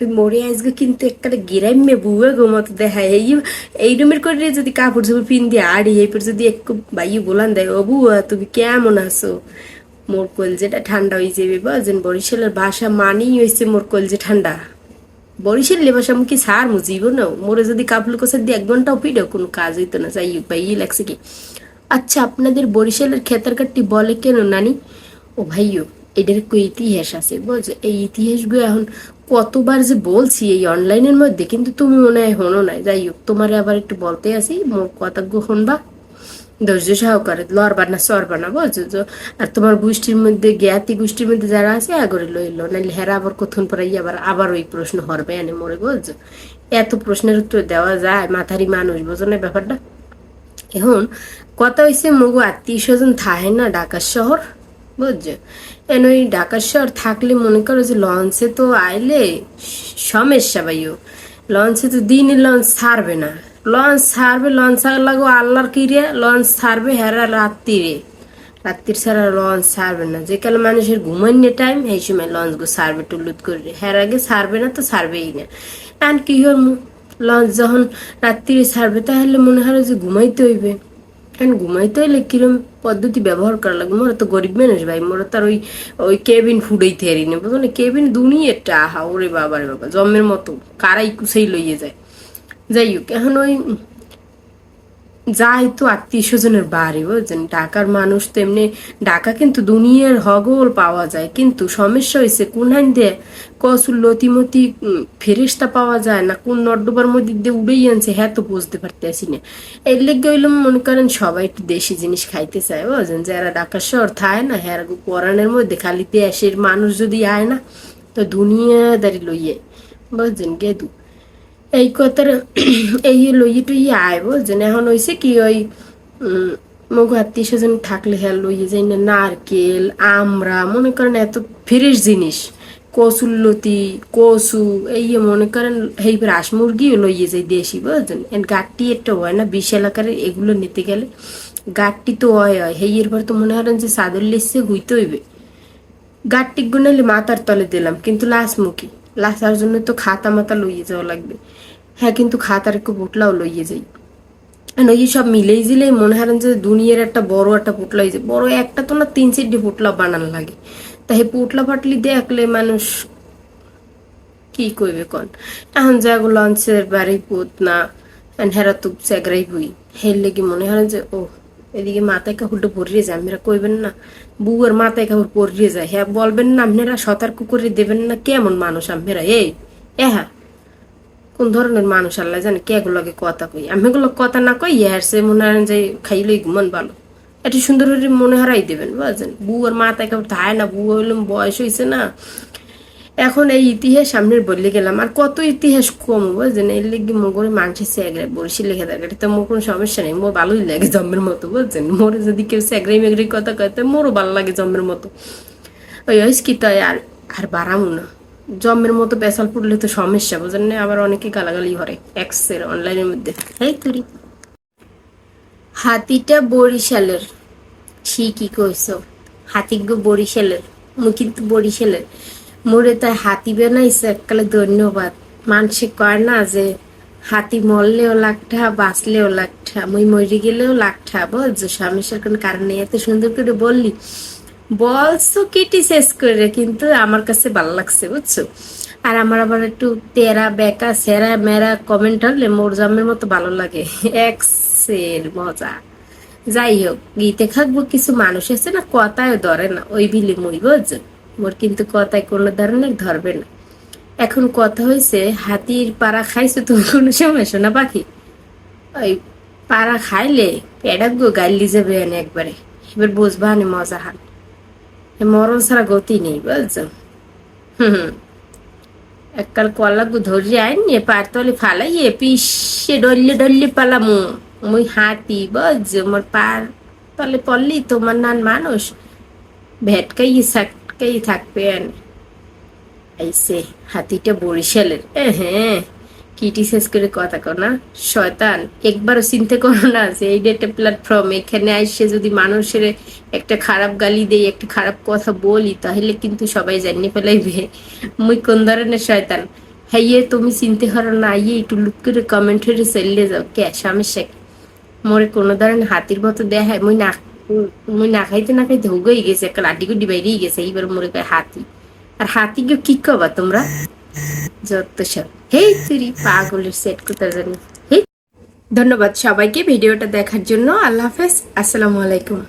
মরে আজকে কিন্তু একটা গিরাইমে বুয়ে গো মতো দেখায় এই রুমের করে যদি কাপড় চোপড় পিন দিয়ে আড়ি, এই পর যদি একটু বাইয়ে বলান দেয়, ও বুয়া, তুমি কেমন আছো? মোর কলজেটা ঠান্ডা হয়ে যাবে বুঝছেন বরিশালের ভাষা মানেই হয়েছে মোর কলজে ঠান্ডা। বরিশাল ভাষা মুখে সার মু জীবন মোরে যদি কাপড় কোষার দিয়ে এক ঘন্টাও পিড়ে কোনো কাজ হইতো না, যাই ভাই লাগছে কি। আচ্ছা আপনাদের বরিশালের খেতার কাটটি বলে কেন নানি? ও ভাইও এদের কো ইতিহাস আছে, বুঝ? এই ইতিহাসগুলো এখন কতবার যে বলছি এই অনলাইনের মধ্যে, কিন্তু তুমি মনে হয় হনো নাই। যাই হোক তোমারে আবার একটু বলতে আসি মোর কথাগুলো শুনবা ধৈর্য সহকারে। লড়বা না সরবা না, বুঝছ? তো? আর তোমার গোষ্ঠীর মধ্যে, জ্ঞাতি গোষ্ঠীর মধ্যে যারা আছে, আগরে লইল। নাহলে হেরা আবার কখন পরে আবার আবার ওই প্রশ্ন হরবে এনে মরে, বুঝছ? এত প্রশ্নের উত্তর দেওয়া যায় মাথারি মানুষ বোঝো না ব্যাপারটা? এখন, কথা হয়েছে মগু আত্মীয় স্বজন থাকে না ঢাকা শহর। বুঝছ? এন ওই ঢাকা শহর থাকলে মনে করো যে লঞ্চে তো আইলে সমস্যা ভাইও। লঞ্চে তো দিনে লঞ্চ ছাড়বে না। লঞ্চ ছাড়বে লঞ্চ লাগো আল্লাহর কিরে লঞ্চ ছাড়বে হেরা রাত্রিরে রাত্রির ছাড়া লঞ্চ ছাড়বে না। যে কালে মানুষের ঘুমান্য টাইম এই সময় লঞ্চ গো ছাড়বে টুলুত করে। হের আগে ছাড়বে না তো ছাড়বেই না। আর কি হল লঞ্চ যখন রাত্রিরে ছাড়বে, তাহলে মনে হয় যে ঘুমাইতে হইবে। এখন ঘুমাইতে হইলে কিরম পদ্ধতি ব্যবহার করা লাগবে মোরা তো গরিব মানুষ ভাই, মোরা তার ওই ওই কেবিন ফুডেই থেরি না বুঝলো? না কেবিন দুনিয়াটা আহা, ওরে বাবা রে বাবা, জমের মতো, কারাই কুসাই লইয়ে যায়। যাই হোক, এখন ওই যাই তো আত্মীয় স্বজনের বাড়ি, বুঝছেন? ঢাকার মানুষ তো এমনি, ঢাকা কিন্তু দুনিয়ার হগল পাওয়া যায়। কিন্তু সমস্যা হয়েছে কোন হান দিয়ে কসুর লতিমতি ফেরেস্তা পাওয়া যায় না? কোন নর্দবার মধ্যে দিয়ে উড়েই আনছে? হ্যাঁ তো বুঝতে পারতেছি না। এর লেগে হইলাম মনে করেন সবাই একটু দেশি জিনিস খাইতে চায়, বুঝছেন? যারা ঢাকা শহর থায় না হ্যাঁ পরানের মধ্যে খালি দেশের মানুষ যদি আয় না, তো দুনিয়াদারি লইয়ে, বুঝছেন? গেদু। এই কথার এই লইয়ে টইয়ে আইব যেন এখন হয়েছে কি ওই মগ আত্মীয় স্বজন থাকলে হ্যাঁ লইয়ে যাই না নারকেল আমরা মনে করেন এত ফ্রেশ জিনিস কসুল্লতি কসু এই মনে করেন এই রাস মুরগিও লইয়ে যাই দেশি বুঝছেন এন গাটটি একটা হয় না বিশ এলাকার এগুলো নিতে গেলে গাটটি তো হয় হয় হেই এরপর তো মনে করেন যে সাদর লেসে হইতে হইবে গাটটি গুনালে মাথার তলে দিলাম কিন্তু লাশ মুখী লাসার জন্য তো খাতা মাতা লইয়ে যাওয়া লাগবে। হ্যাঁ কিন্তু খাতার একটু পুটলাও লইয়ে যাই। ওই সব মিলেই জিলেই মনে হারেন যে দুনিয়ার একটা বড় একটা পুটলা হয়েছে বড় একটা তো না তিন চারটি পুটলা বানানো লাগে। তা হে পুটলা পাটলি দেখলে মানুষ কি কইবে কন? এখন যাগো লঞ্চের বাড়ি পুত না হেরা তুপ চেগরাই বই হের লেগে মনে হয় যে ও এদিকে মাথায় কাপড়টা পরিয়ে যায় আপনারা কইবেন না বুয়ের মাথায় কাপড় পরিয়ে যায় হ্যাঁ বলবেন না আপনারা সতর্ক করে দেবেন না, কেমন মানুষ আপনারা এই হ্যাঁ কোন ধরনের মানুষ আল্লাহ জানে, কে গুলোকে কথা কই আমি এগুলো কথা না কই ইয়ার সে মনে হয় যে খাইলেই ঘুমান ভালো। একটু সুন্দর মনে হারাই দেবেন বুঝছেন বুয়ের মাথায় কাপড় থায় না, বউ হইলাম বয়স হয়েছে না এখন এই ইতিহাস সামনে বললে গেলাম। আর কত ইতিহাস কম বুঝছেন এর লেগে মোগরে মানুষের স্যাগরে বড়শি লেখে থাকে তো মোর কোনো সমস্যা নেই, মোর ভালোই লাগে জন্মের মতো, বুঝছেন? মোরে যদি কেউ স্যাগরাই মেগরি কথা কয়, তো মোরও ভালো লাগে জন্মের মতো। ওই ওই কি তাই আর আর বাড়ামো না। জন্মের মতো পেশাল পড়লে তো সমস্যা, বুঝেন না? আবার অনেকে গালাগালি করে এক্সের অনলাইনের মধ্যে। এই তুরি। হাতিটা বরিশালের ঠিকই কইছো হাতিগো বরিশালের মু কিন্তু বরিশালের। মোরে তাই হাতি বানাইছে, এককালে ধন্যবাদ। মানুষে কয় না যে, হাতি মরলেও লাখটা বাঁচলেও লাখটা মুই মরে গেলেও লাখটা বুঝছ স্বামী সরকার কারণে এত সুন্দর করে বললি। বলছো কেটে শেষ করে, কিন্তু আমার কাছে ভালো লাগছে, বুঝছ? আর আমার আবার একটু তেরা, বেকা, সেরা, মেরা কমেন্ট হলে মোর জামের মতো ভালো লাগে। এক্সের মজা। যাই হোক, গীতে থাকব কিছু মানুষ আছে না কথায় ধরে না, ওই বিলি মই, বুঝছ? মোর কিন্তু কথায় কোনো ধরনের ধরবে না। এখন কথা হয়েছে হাতির পাড়া খাইছো তুমি কোনো সময় শোনা পাখি? ওই পাড়া খাইলে পেডাক গো গাইলি যাবে একবারে। এবার বুঝবা নি মজা হান মরণ ছাড়া গতি নেই, বুঝছ? হুম এককাল কলা গু ধরে আইনি পার তলে ফালাইয়ে পিসে ডললে ডললে পালামু। মুই হাতি বুঝছ? মোর পার তলে পড়লি তোমার নান মানুষ ভেটকাই সাটকাই থাকবে এনে আইসে হাতিটা বরিশালের। হ্যাঁ কিটি শেষ করে কথা কর না? শয়তান, একবারও চিন্তা করো না যে এই একটা প্ল্যাটফর্ম এখানে আইসে যদি মানুষের একটা খারাপ গালি দেই, একটা খারাপ কথা বলি, তাহলে কিন্তু সবাই জানিয়ে ফেলাইবে। মুই কোন ধরনের শয়তান? হ্যাঁ ইয়ে তুমি চিনতে পারো না ইয়ে একটু লুক করে কমেন্ট করে চললে যাও। কে সমস্যা কি? মোরে কোনো ধরনের হাতির মতো দেখায়, মুই না মুই না খাইতে না খাইতে হুগই গেছে একটা লাড্ডি গুড্ডি বাইরেই গেছে এইবার মরে কয় হাতি আর হাতি গিয়ে কি কবা তোমরা যত সব হেই তুরি পাগলের সেট কোথায় জানি ধন্যবাদ সবাইকে ভিডিওটা দেখার জন্য আল্লাহ হাফেজ আসসালামু আলাইকুম